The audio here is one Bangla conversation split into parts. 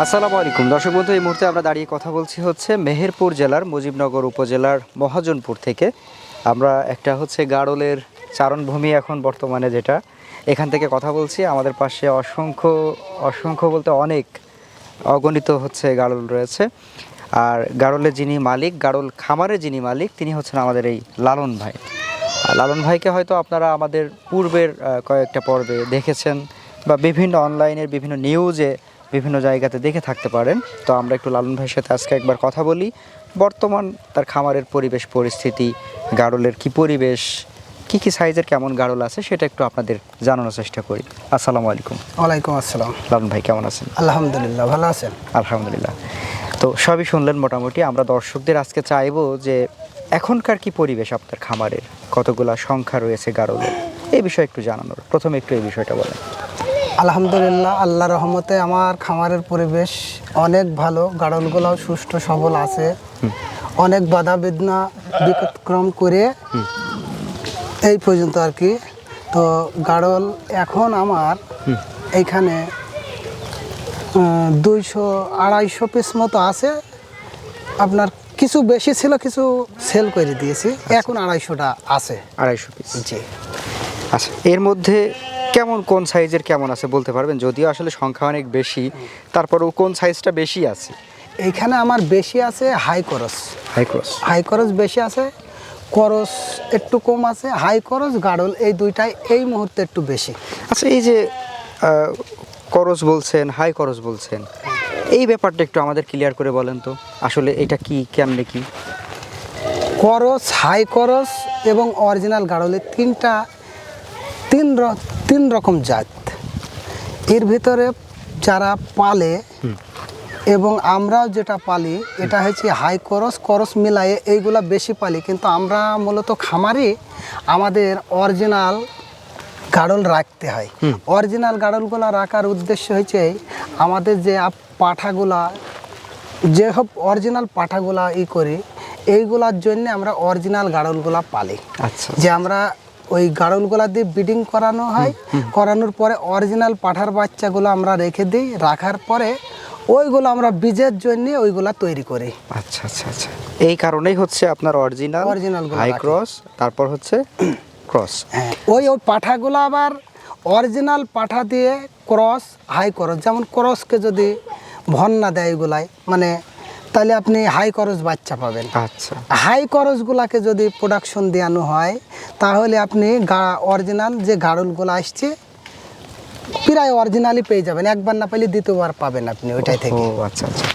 আসসালামু আলাইকুম। দর্শক বন্ধু, এই মুহূর্তে আমরা দাঁড়িয়ে কথা বলছি হচ্ছে মেহেরপুর জেলার মুজিবনগর উপজেলার মহাজনপুর থেকে। আমরা একটা হচ্ছে গাড়লের চারণভূমি এখন বর্তমানে যেটা। এখান থেকে কথা বলছি। আমাদের পাশে অসংখ্য অসংখ্য বলতে অনেক অগণিত হচ্ছে গাড়ল রয়েছে। আর গাড়লের যিনি মালিক গাড়ল খামারের যিনি মালিক, তিনি হচ্ছেন আমাদের এই লালন ভাই। লালন ভাইকে হয়তো আপনারা আমাদের পূর্বের কয়েকটা পর্বে দেখেছেন বা বিভিন্ন অনলাইনের বিভিন্ন নিউজে বিভিন্ন জায়গাতে দেখে থাকতে পারেন। তো আমরা একটু লালন ভাইয়ের সাথে আজকে একবার কথা বলি। বর্তমান তার খামারের পরিবেশ পরিস্থিতি গাড়লের কি পরিবেশ কি কি সাইজের কেমন গাড়ল আছে সেটা একটু আপনাদের জানানোর চেষ্টা করি। আসসালামু আলাইকুম। ওয়ালাইকুম আসসালাম। লালন ভাই কেমন আছেন? আলহামদুলিল্লাহ ভালো আছেন? আলহামদুলিল্লাহ। তো সবই শুনলেন মোটামুটি। আমরা দর্শকদের আজকে চাইব যে এখনকার কি পরিবেশ আপনার খামারের? কতগুলা সংখ্যা রয়েছে গারলের? এই বিষয়ে একটু জানানোর। প্রথমে একটু এই বিষয়টা বলেন। আলহামদুলিল্লাহ আল্লাহ রহমতে আমার খামারের পরিবেশ অনেক ভালো গাড়লগুলোও সুষ্ঠু সবল আছে। অনেক বাধা বেদনা বিক্রম করে এই পর্যন্ত আর কি। তো গাড়ল এখন আমার এইখানে দুইশো আড়াইশো পিস মতো আছে। আপনার কিছু বেশি ছিল কিছু সেল করে দিয়েছি। এখন আড়াইশোটা আছে। আড়াইশো পিস। জি। আচ্ছা এর মধ্যে কেমন কোন সাইজের কেমন আছে বলতে পারবেন? যদিও আসলে সংখ্যা অনেক বেশি তারপরেও কোন সাইজটা বেশি আছে? এইখানে আমার বেশি আছে হাই করস। High cross. হাই করস বেশি আছে করস একটু কম আছে হাই করস গাড়ল এই দুইটাই এই মুহূর্তে একটু বেশি। আচ্ছা এই যে করস বলছেন হাই করস বলছেন এই ব্যাপারটা একটু আমাদের ক্লিয়ার করে বলেন তো আসলে এটা কি কেমনে কি? করস হাই করস এবং অরিজিনাল গাড়লের তিনটা তিন তিন রকম জাত। এর ভিতরে যারা পালে এবং আমরাও যেটা পালি এটা হচ্ছে হাই করস করস মিলায়ে এইগুলা বেশি পালি। কিন্তু আমরা মূলত খামারে আমাদের অরিজিনাল গাড়ল রাখতে হয়। অরিজিনাল গাড়লগুলা রাখার উদ্দেশ্য হচ্ছে আমাদের যে পাঠাগুলা যে সব অরিজিনাল পাঠাগুলা ই করি এইগুলার জন্য আমরা অরিজিনাল গাড়লগুলা পালি। আচ্ছা। যে আমরা ওই গাড়লগুলা দিয়ে ব্রিডিং করানো হয়। করানোর পরে অরিজিনাল পাঠার বাচ্চাগুলো আমরা রেখে দিই। রাখার পরে ওইগুলো আমরা বীজের জন্য ওইগুলা তৈরি করি। আচ্ছা আচ্ছা আচ্ছা। এই কারণেই হচ্ছে আপনার অরিজিনাল অরিজিনাল হাই ক্রস তারপর হচ্ছে ক্রস হ্যাঁ ওই ওই পাঠাগুলো আবার অরিজিনাল পাঠা দিয়ে ক্রস হাই করস যেমন ক্রসকে যদি ভন্না দেয় এগুলাই মানে তাহলে আপনি হাই করস বাচ্চা পাবেন। আচ্ছা। হাই করসগুলাকে যদি প্রোডাকশন দেওয়ানো হয় তাহলে আপনি অরিজিনাল যে গাড়লগুলো আসছে প্রায় অরিজিনালই পেয়ে যাবেন। একবার না পেলে দ্বিতীয়বার পাবেন আপনি ওইটাই থেকে। আচ্ছা আচ্ছা।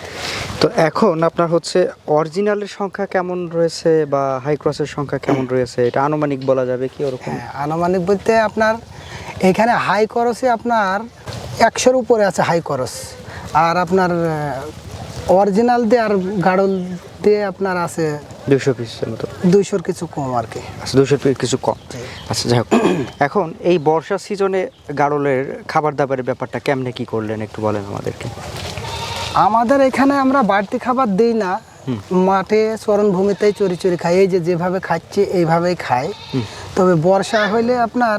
তো এখন আপনার হচ্ছে অরিজিনালের সংখ্যা কেমন রয়েছে বা হাই ক্রসের সংখ্যা কেমন রয়েছে? এটা আনুমানিক বলা যাবে কি ওরকম? হ্যাঁ আনুমানিক বলতে আপনার এখানে হাই করসে আপনার একশোর উপরে আছে হাই করস আর আপনার অরিজিনাল দিয়ে আর গাড়ল দিয়ে আপনার আছে দুশো পিসের মতো। দুইশোর কিছু কম আর কি। আচ্ছা দুশো পিস কিছু কম। আচ্ছা যাই হোক। এখন এই বর্ষা সিজনে গাড়লের খাবার দাবারের ব্যাপারটা কেমনে কি করলেন একটু বলেন আমাদেরকে। আমাদের এখানে আমরা বাড়তি খাবার দিই না। মাঠে চরণভূমিতেই চরি চরি খাই। এই যে যেভাবে খাচ্ছি এইভাবেই খাই। তবে বর্ষা হইলে আপনার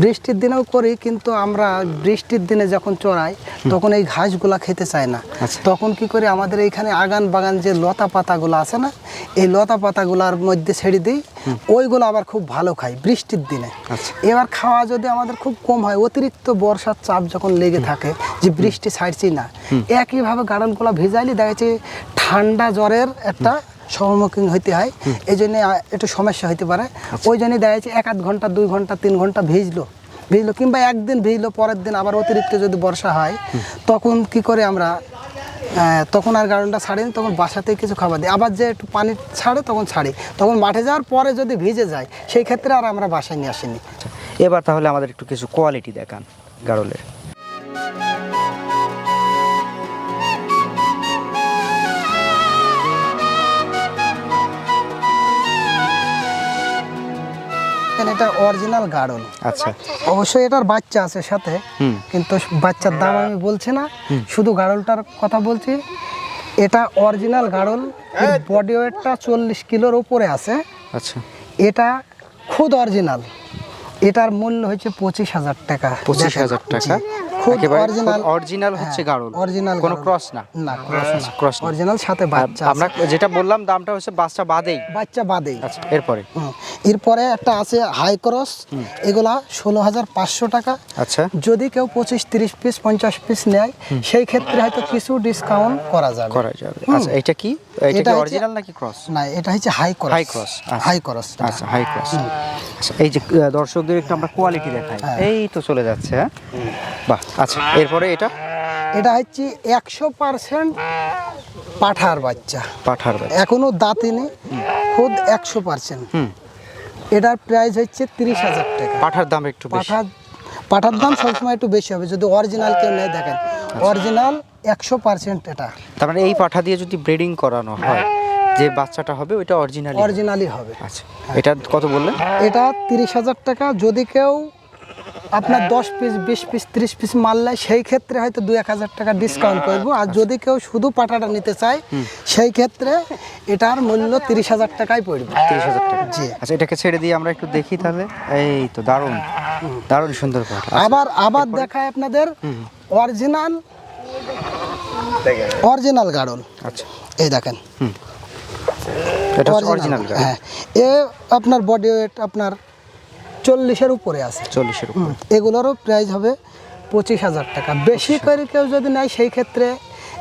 বৃষ্টির দিনেও করি কিন্তু আমরা বৃষ্টির দিনে যখন চড়াই তখন এই ঘাসগুলা খেতে চায় না। আচ্ছা। তখন কি করি আমাদের এইখানে আগান বাগান যে লতা পাতাগুলো আছে না এই লতা পাতাগুলার মধ্যে ছেড়ে দিই ওইগুলো আবার খুব ভালো খাই বৃষ্টির দিনে। আচ্ছা। এবার খাওয়া যদি আমাদের খুব কম হয় অতিরিক্ত বর্ষার চাপ যখন লেগে থাকে যে বৃষ্টি ছাড়ছি না একইভাবে গার্ডেনগুলো ভেজাইলে দেখা যাচ্ছে ঠান্ডা জ্বরের একটা সম্মুখীন হইতে হয়। এই জন্য একটু সমস্যা হইতে পারে। ওই জন্য দেখা যাচ্ছে এক আধ ঘণ্টা দুই ঘণ্টা তিন ঘণ্টা ভিজলো। ভিজলো কিংবা একদিন ভিজলো পরের দিন আবার অতিরিক্ত যদি বর্ষা হয় তখন কি করে আমরা তখন আর গার্ডেনটা ছাড়ি তখন বাসাতে কিছু খাবার দিই। আবার যে একটু পানি ছাড়ে তখন ছাড়ি। তখন মাঠে যাওয়ার পরে যদি ভিজে যায় সেই ক্ষেত্রে আর আমরা বাসায় নিয়ে আসিনি। আচ্ছা, এবার তাহলে আমাদের একটু কিছু কোয়ালিটি দেখান গাড়লের এখানে এটা অরিজিনাল গার্ডন আচ্ছা। অবশ্যই এটার বাচ্চা আছে সাথে কিন্তু বাচ্চার দাম আমি বলছি না শুধু গাড়লটার কথা বলছি। এটা অরিজিনাল গাড়ল বডি ওয়েটটা চল্লিশ কিলোর ওপরে আছে। আচ্ছা। এটা খুদ অরিজিনাল এটার মূল্য হচ্ছে পঁচিশ হাজার টাকা। পঁচিশ হাজার টাকা? জি, খুদ খুব অরিজিনাল অরিজিনাল হচ্ছে গাড়ল অরিজিনাল কোনো ক্রস না। না ক্রস না। অরিজিনাল সাথে বাচ্চা আমরা যেটা বললাম দামটা হচ্ছে বাচ্চা বাদেই। বাচ্চা বাদেই। আচ্ছা এরপরে? এরপরে একটা আছে হাই ক্রস এগুলা ষোলো হাজার পাঁচশো টাকা। আচ্ছা। যদি কেউ পঁচিশ তিরিশ পিস পঞ্চাশ পিস নেয় সেই ক্ষেত্রে হয়তো কিছু ডিসকাউন্ট করা যাবে। করা যাবে। আচ্ছা এটা কি? এটা হচ্ছে- অরিজিনাল নাকি ক্রস না এটা হচ্ছে হাই ক্রস High cross, আচ্ছা। হাই ক্রস হাই ক্রস এই যে দর্শকদের একটু আমরা কোয়ালিটি দেখাই। এই তো চলে যাচ্ছে হ্যাঁ? বাহ। আচ্ছা এরপরে এটা? এটা হচ্ছে একশো পার্সেন্ট পাঠার বাচ্চা। পাঠার বাচ্চা। এখনও দাঁতিনি খুদ একশো পার্সেন্ট। হুম। এটার প্রাইস হচ্ছে তিরিশ হাজার টাকা। পাঠার দাম একটু পাঠার পাঠার দাম সবসময় একটু বেশি হবে যদি অরিজিনাল কেউ নেয় দেখেন। অরিজিনাল একশো পার্সেন্ট এটা। তার মানে এই পাঠা দিয়ে যদি ব্রিডিং করানো হয় যে বাচ্চাটা হবে ওইটা অরিজিনাল অরিজিনালই হবে। আচ্ছা এটা কত বললেন? এটা তিরিশ হাজার টাকা যদি কেউ আপনার দশ পিস বিশ পিস ত্রিশ পিস মাল নেয় সেই ক্ষেত্রে হয়তো দু এক হাজার টাকা ডিসকাউন্ট করব। আর যদি কেউ শুধু পাটাটা নিতে চায় সেই ক্ষেত্রে এটার মূল্য তিরিশ হাজার টাকাই পড়বে। তিরিশ হাজার টাকা। জি। আচ্ছা এটাকে ছেড়ে দিয়ে আমরা একটু দেখি তাহলে। এই তো দারুণ। দারুণ সুন্দর পাঠা আবার আবার দেখায় আপনাদের অরিজিনাল অরিজিনাল গাড়ল আচ্ছা। এই দেখেন। এটা অরিজিনাল হ্যাঁ। এ আপনার বডি ওয়েট আপনার চল্লিশের উপরে আছে। চল্লিশের উপর। এগুলোরও প্রাইস হবে পঁচিশ হাজার টাকা। বেশি করে কেউ যদি নেয় সেই ক্ষেত্রে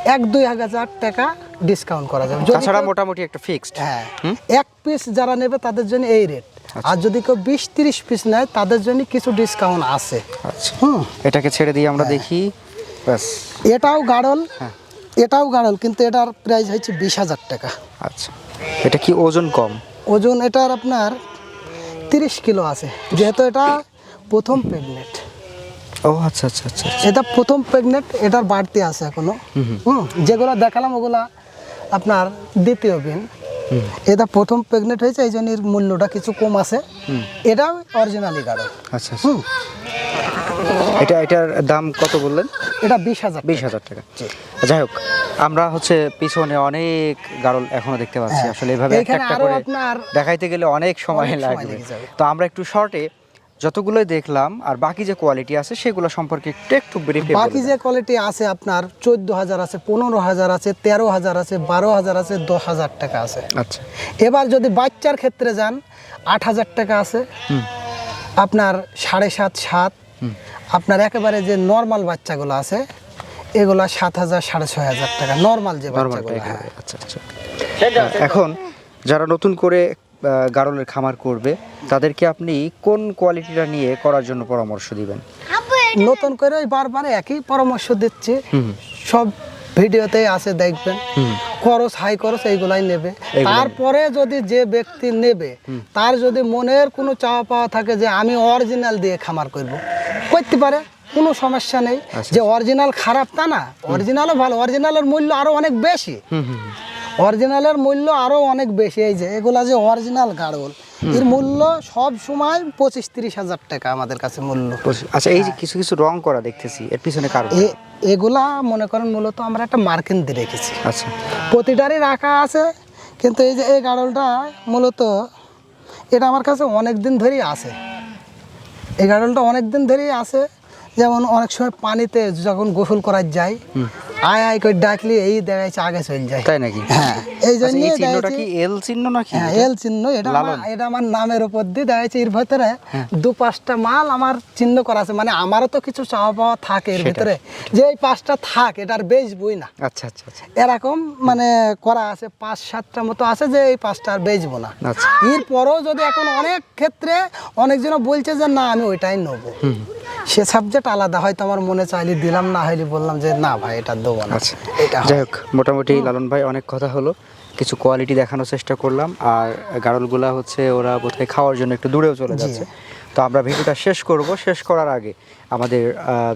এক দুই হাজার টাকা ডিসকাউন্ট করা যাবে। তাছাড়া মোটামুটি একটা ফিক্সড হ্যাঁ এক পিস যারা নেবে তাদের জন্য এই রেট আর যদি কেউ বিশ তিরিশ পিস নেয় তাদের জন্য কিছু ডিসকাউন্ট আছে। আচ্ছা। হুম। এটাকে ছেড়ে দিয়ে আমরা দেখি। ব্যাস। এটাও গাড়ল হ্যাঁ। এটাও গাড়ল কিন্তু এটার প্রাইস হচ্ছে বিশ হাজার টাকা। আচ্ছা। এটা কি ওজন কম? ওজন এটার আপনার তিরিশ কিলো আছে। যেহেতু এটা প্রথম প্রেগনেন্ট ও আচ্ছা আচ্ছা আচ্ছা এটা প্রথম প্রেগনেন্ট এটার বাড়তি আছে এখনও। হুম যেগুলো দেখালাম ওগুলা আপনার দ্বিতীয় বিন এটা প্রথম প্রেগনেন্ট হয়েছে এই জন্য এর মূল্যটা কিছু কম আছে। এটাও অরিজিনালি কারণ আচ্ছা আচ্ছা। হুম। এটা এটার দাম কত বললেন? এটা বিশ হাজার বিশ হাজার টাকা। যাই হোক আমরা হচ্ছে পিছনে অনেক গাড়ল এখনও দেখতে পাচ্ছি। হ্যাঁ। আসলে এভাবে একটা করে দেখাইতে গেলে অনেক সময় লাগবে। তো আমরা একটু শর্টে যতগুলোই দেখলাম আর বাকি যে কোয়ালিটি আছে সেগুলো সম্পর্কে একটু একটু ব্রিফলি বাকি যে কোয়ালিটি আছে আপনার চোদ্দ হাজার আছে পনেরো হাজার আছে তেরো হাজার আছে বারো হাজার আছে দশ হাজার টাকা আছে। আচ্ছা। এবার যদি বাচ্চার ক্ষেত্রে যান আট হাজার টাকা আছে। আপনার সাড়ে সাত সাত। আপনার একেবারে যে নর্মাল বাচ্চাগুলো আছে এগুলো সাত হাজার সাড়ে ছয় হাজার টাকা। নর্মাল যে বাচ্চাগুলো হ্যাঁ। আচ্ছা আচ্ছা। এখন যারা নতুন করে গারলের গাড়লের খামার করবে তাদেরকে আপনি কোন কোয়ালিটিটা নিয়ে করার জন্য পরামর্শ দিবেন? নতুন করে ওই বারবার একই পরামর্শ দিচ্ছে। সব ভিডিওতে আছে দেখবেন। খরচ হাই খরচ এইগুলাই নেবে। তারপরে যদি যে ব্যক্তি নেবে তার যদি মনের কোনো চাওয়া পাওয়া থাকে যে আমি অরিজিনাল দিয়ে খামার করব। করতে পারে কোনো সমস্যা নেই। যে অরিজিনাল খারাপ তা না। অরিজিনালও ভালো। অরিজিনালের মূল্য আরও অনেক বেশি। অরিজিনালের মূল্য আরও অনেক বেশি। এই যে এগুলা যে অরিজিনাল গাড়ল এর মূল্য সব সময় পঁচিশ তিরিশ হাজার টাকা আমাদের কাছে মূল্য। আচ্ছা এই যে কিছু কিছু রং করা দেখতেছি এর পিছনে কারণ? এগুলা মনে করেন মূলত আমরা একটা মার্কিন দিয়ে রেখেছি। আচ্ছা। প্রতিটারই রাখা আছে কিন্তু এই যে এই গাড়লটা মূলত এটা আমার কাছে অনেক দিন ধরেই আছে। এই গাড়লটা অনেক দিন ধরেই আছে যেমন অনেক সময় পানিতে যখন গোসল করার যাই আয় আয় করে ডাকলে এই দেখাচ্ছে আগে চলে যায়। তাই নাকি? হ্যাঁ এই আচ্ছা, জন্য চিহ্নটা কি এল চিহ্ন নাকি? হ্যাঁ এল চিহ্ন এটা আমার এটা আমার নামের উপর দিয়ে এর ভিতরে হ্যাঁ। দু পাঁচটা মাল আমার চিহ্ন করা আছে। মানে আমারও তো কিছু চাওয়া পাওয়া থাকে এর। ভিতরে। যে এই পাঁচটা থাক এটার বেচবই না। আচ্ছা আচ্ছা আচ্ছা। এরকম মানে করা আছে পাঁচ সাতটা মতো আছে যে এই পাঁচটা আর বেচবো না। আচ্ছা। এরপরেও যদি এখন অনেক ক্ষেত্রে অনেকজন বলছে যে না আমি ওইটাই নেব। সে সাবজেক্ট আলাদা হয়তো আমার মনে চাইলে দিলাম না হইলে বললাম যে না ভাই এটা দেবো না। আচ্ছা। এটা যাই হোক মোটামুটি লালন ভাই অনেক কথা হলো। কিছু কোয়ালিটি দেখানোর চেষ্টা করলাম। আর গাড়লগুলা হচ্ছে ওরা বোধহয় খাওয়ার জন্য একটু দূরেও চলে যাচ্ছে। তো আমরা ভিডিওটা শেষ করব। শেষ করার আগে আমাদের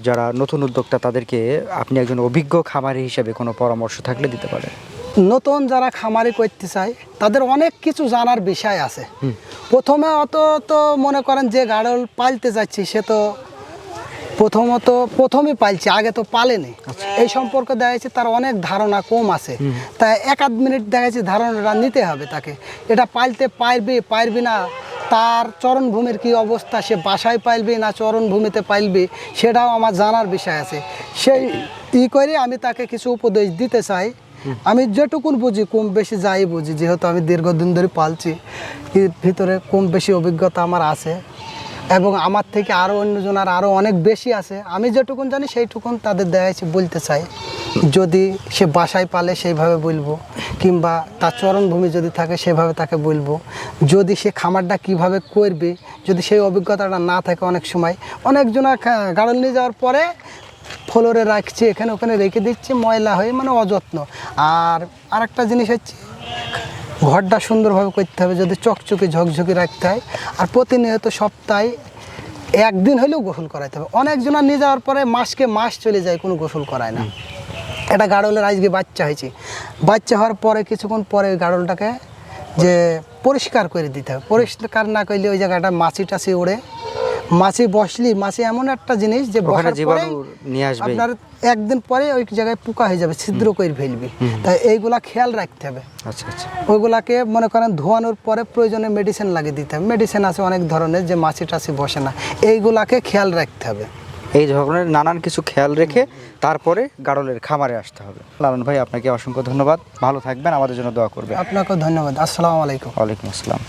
যারা নতুন উদ্যোক্তা তাদেরকে আপনি একজন অভিজ্ঞ খামারি হিসেবে কোনো পরামর্শ থাকলে দিতে পারেন। নতুন যারা খামারি করতে চায় তাদের অনেক কিছু জানার বিষয় আছে। প্রথমে অত তো মনে করেন যে গাড়ল পালতে যাচ্ছি সে তো প্রথমত প্রথমই পালছে আগে তো পালেনি। এই সম্পর্কে দেখা যাচ্ছে তার অনেক ধারণা কম আছে। তাই এক আধ মিনিট দেখা যাচ্ছে ধারণাটা নিতে হবে তাকে। এটা পালতে পারবি পারবি না তার চরণভূমির কি অবস্থা সে বাসায় পাইলবে না চরণভূমিতে পাইলবে সেটাও আমার জানার বিষয় আছে। সেই ই করে আমি তাকে কিছু উপদেশ দিতে চাই। আমি যেটুকুন বুঝি কম বেশি যাই বুঝি যেহেতু আমি দীর্ঘদিন ধরে পালছি এর ভিতরে কম বেশি অভিজ্ঞতা আমার আছে। এবং আমার থেকে আরও অন্যজনের আরও অনেক বেশি আছে। আমি যেটুকুন জানি সেইটুকুন তাদের দেখাইছি বলতে চাই। যদি সে বাসায় পালে সেইভাবে বলব, কিংবা তার চরণভূমি যদি থাকে সেভাবে তাকে বলব। যদি সে খামারটা কীভাবে করবে, যদি সেই অভিজ্ঞতাটা না থাকে অনেক সময়। অনেকজনা গাড়ল নিয়ে যাওয়ার পরে ফ্লোরে রাখছে, এখানে ওখানে রেখে দিচ্ছে, ময়লা হয়ে মানে অযত্ন। আর আরেকটা জিনিস হচ্ছে ঘরটা সুন্দরভাবে করতে হবে, যদি চকচকে ঝকঝকে রাখতে হয়। আর প্রতিনিয়ত সপ্তাহে একদিন হলেও গোসল করাইতে হবে। অনেকজনা নিয়ে যাওয়ার পরে মাসকে মাস চলে যায়, কোনো গোসল করায় না। এটা গাড়লের আজকে বাচ্চা হয়েছে। বাচ্চা হওয়ার পরে, কিছুক্ষণ পরে ওই গাড়লটাকে যে পরিষ্কার করে দিতে হবে। পরিষ্কার না করলে ওই জায়গাটা মাছি টাছি ওড়ে। মাছি বসলি মাছি এমন একটা জিনিস যে বসার জীবাণু নিয়ে আসবে। আপনার একদিন পরে ওই জায়গায় পোকা হয়ে যাবে ছিদ্র করে ফেলবে। তাই এইগুলা খেয়াল রাখতে হবে। আচ্ছা আচ্ছা। ওইগুলাকে মনে করেন ধোয়ানোর পরে প্রয়োজনে মেডিসিন লাগিয়ে দিতে হবে। মেডিসিন আছে অনেক ধরনের যে মাছি টাছি বসে না। এইগুলাকে খেয়াল রাখতে হবে। এই ধরনের নানান কিছু খেয়াল রেখে তারপরে গাড়লের খামারে আসতে হবে। লালন ভাই আপনাকে অসংখ্য ধন্যবাদ। ভালো থাকবেন আমাদের জন্য দোয়া করবেন। আপনাকেও ধন্যবাদ। আসসালামু আলাইকুম। ওয়ালাইকুম আসসালাম।